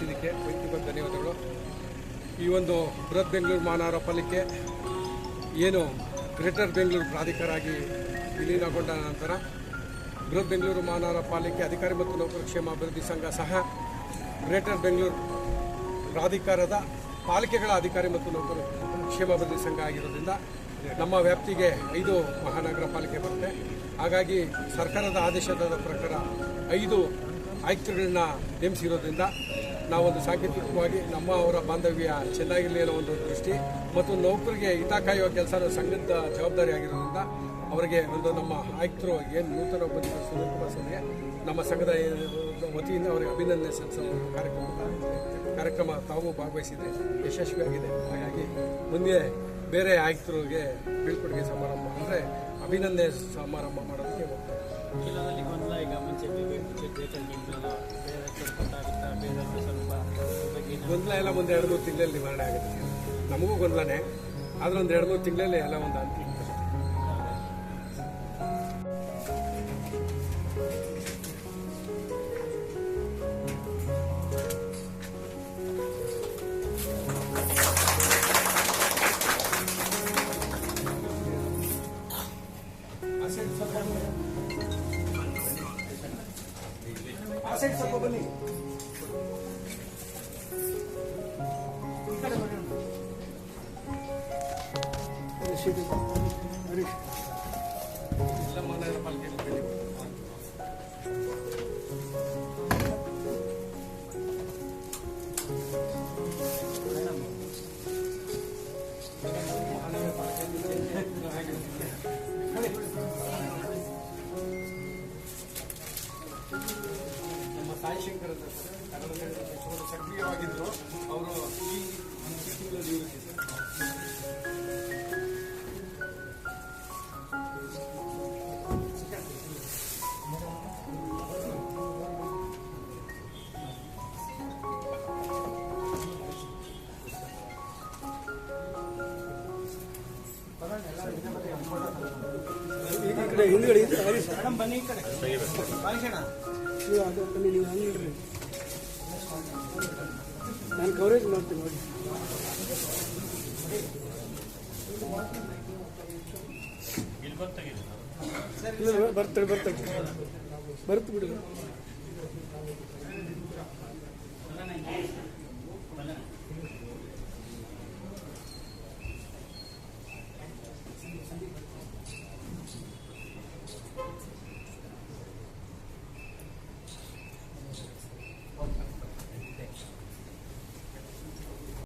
ಕರೆಸಿದ್ದಕ್ಕೆ ವೈಯಕ್ತಿಕ ಧನ್ಯವಾದಗಳು. ಈ ಒಂದು ಬೃಹತ್ ಬೆಂಗಳೂರು ಮಹಾನಗರ ಪಾಲಿಕೆ ಏನು ಗ್ರೇಟರ್ ಬೆಂಗಳೂರು ಪ್ರಾಧಿಕಾರ ಆಗಿ ವಿಲೀನಗೊಂಡ ನಂತರ ಬೃಹತ್ ಬೆಂಗಳೂರು ಮಹಾನಗರ ಪಾಲಿಕೆ ಅಧಿಕಾರಿ ಮತ್ತು ನೌಕರ ಕ್ಷೇಮ ಅಭಿವೃದ್ಧಿ ಸಂಘ ಸಹ ಗ್ರೇಟರ್ ಬೆಂಗಳೂರು ಪ್ರಾಧಿಕಾರದ ಪಾಲಿಕೆಗಳ ಅಧಿಕಾರಿ ಮತ್ತು ನೌಕರ ಕ್ಷೇಮಾಭಿವೃದ್ಧಿ ಸಂಘ ಆಗಿರೋದ್ರಿಂದ ನಮ್ಮ ವ್ಯಾಪ್ತಿಗೆ ಐದು ಮಹಾನಗರ ಪಾಲಿಕೆ ಬರುತ್ತೆ. ಹಾಗಾಗಿ ಸರ್ಕಾರದ ಆದೇಶದ ಪ್ರಕಾರ ಐದು ಆಯುಕ್ತಗಳನ್ನ ನೇಮಿಸಿರೋದ್ರಿಂದ ನಾವೊಂದು ಸಾಂಕೇತಿಕವಾಗಿ ನಮ್ಮ ಅವರ ಬಾಂಧವ್ಯ ಚೆನ್ನಾಗಿರಲಿ ಅನ್ನೋ ಒಂದು ದೃಷ್ಟಿ ಮತ್ತು ನೌಕರಿಗೆ ಹಿತ ಕಾಯುವ ಕೆಲಸ ಸಂಘದ ಜವಾಬ್ದಾರಿ ಆಗಿರೋದ್ರಿಂದ ಅವರಿಗೆ ಒಂದು ನಮ್ಮ ಆಯುಕ್ತರು ಏನು ನೂತನ ಬಂದಿರೋ ಸುನೀಲ್ ಕುಮಾರ್ ಸ್ವಾಮಿಗೆ ನಮ್ಮ ಸಂಘದ ವತಿಯಿಂದ ಅವರಿಗೆ ಅಭಿನಂದನೆ ಸಲ್ಲಿಸೋ ಕಾರ್ಯಕ್ರಮ ಕಾರ್ಯಕ್ರಮ ತಾವು ಭಾಗವಹಿಸಿದೆ. ಯಶಸ್ವಿಯಾಗಿದೆ ಹಾಗಾಗಿ ಮುಂದೆ ಬೇರೆ ಆಯುಕ್ತರಿಗೆ ಬೀಳ್ಕೊಡುಗೆ ಸಮಾರಂಭ ಅಂದರೆ ಅಭಿನಂದನೆ ಸಮಾರಂಭ ಮಾಡೋದಕ್ಕೆ ಹೋಗ್ತಾರೆ ಕೆಲವರಲ್ಲಿ ಗೊಂದಲ ಈಗ ಮುಂಚೆ ಬೇರೆ ಕೊಟ್ಟಾಗುತ್ತಾ ಬೇರೆ ಸ್ವಲ್ಪ ಗೊಂದಲ ಎಲ್ಲ ಒಂದು ಎರಡು ಮೂರು ತಿಂಗಳಲ್ಲಿ ನಿವಾರಣೆ ಆಗುತ್ತೆ. ನಮಗೂ ಗೊಂದಲನೇ, ಆದ್ರೆ ಒಂದು ಎರಡು ಮೂರು ತಿಂಗಳಲ್ಲಿ ಎಲ್ಲ ಒಂದು ಅಂತಿಮ ಸ್ವಲ್ಪ ಬನ್ನಿ ಎಲ್ಲ ಮಹಾನಗರ ಪಾಲಿಕೆಯಲ್ಲಿ ಬೆಳೆ ನಮ್ಮ ಅವರು ಸಕ್ರಿಯವಾಗಿದ್ದರು ಅವರು ಈ ಕಡೆ ಹಿಂದ್ಗಡೆ ಇದೆ ಮೇಡಮ್ ಬನ್ನಿ ಈ ಕಡೆ. ಭಾಷಣ ನೀವು ಅದು ಬನ್ನಿ ನೀವು ಹಂಗೆ ಇಡ್ರಿ. ನಾನು ಕವರೇಜ್ ಮಾಡ್ತೀನಿ ನೋಡಿ. ಬರ್ತಾರೆ ಬರ್ತಾರೆ ಬರ್ತು ಬಿಡಿ.